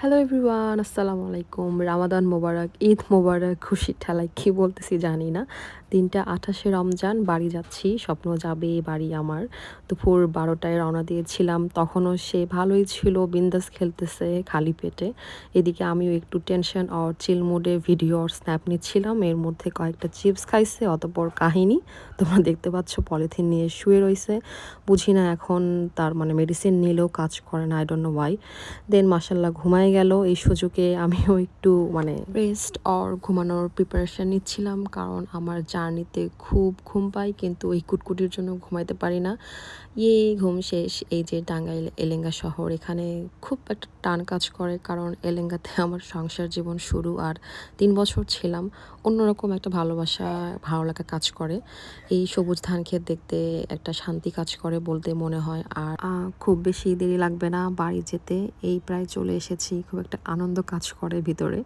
Hello everyone আসসালামু আলাইকুম রামাদান মোবারক ঈদ মোবারক খুশির ঠেলায় কী বলতেছি জানি না। দিনটা আঠাশে রমজান, বাড়ি যাচ্ছি, স্বপ্ন যাবে, বাড়ি আমার। দুপুর বারোটায় রওনা দিয়েছিলাম, তখনও সে ভালোই ছিল, বিন্দাস খেলতেছে খালি পেটে। এদিকে আমিও একটু টেনশন আর চিল মুডে ভিডিও আর স্ন্যাপ নিচ্ছিলাম, এর মধ্যে কয়েকটা চিপস খাইছে, অতপর কাহিনী। তোমরা দেখতে পাচ্ছ, পলিথিন নিয়ে শুয়ে রয়েছে বুঝি না এখন তার মানে মেডিসিন নিলেও কাজ করে না I don't know why then মাসাল্লাহ ঘুমাই গেল, এই সুযোগে আমিও একটু মানে রেস্ট অর ঘুমানোর প্রিপারেশন নিচ্ছিলাম। কারণ আমার জার্নিতে খুব ঘুম পাই কিন্তু এই কুটকুটির জন্য ঘুমাইতে পারি না। ইয়ে ঘুম শেষ, এই যে টাঙ্গাইল এলেঙ্গা শহর, এখানে খুব একটা টান কাজ করে। কারণ এলেঙ্গাতে আমার সংসার জীবন শুরু আর তিন বছর ছিলাম। অন্যরকম একটা ভালোবাসা, ভালো লাগা কাজ করে। এই সবুজ ধান ক্ষেত দেখতে একটা শান্তি কাজ করে বলতে মনে হয়। আর খুব বেশি দেরি লাগবে না বাড়ি যেতে। এই প্রায় চলে এসেছি। খুব একটা আনন্দ কাজ করে ভিতরে।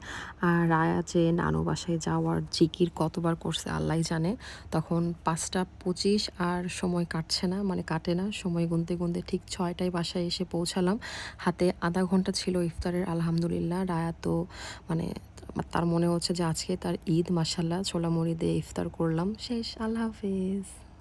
আর রায়া যে নানু বাসায় যাওয়ার জিকির কতবার করছে আল্লাহ জানে। তখন পাঁচটা পঁচিশ আর সময় কাটছে না মানে কাটে না, সময় গুনতে গুনতে ঠিক ছয়টায় বাসায় এসে পৌঁছালাম। হাতে আধা ঘণ্টা ছিল ইফতারের, আলহামদুলিল্লাহ। রায়া তো মানে তার মনে হচ্ছে যে আজকে তার ঈদ মাসাল্লাহ ছোলা মুড়ি দিয়ে ইফতার করলাম। শেষ, আল্লাহ হাফিজ।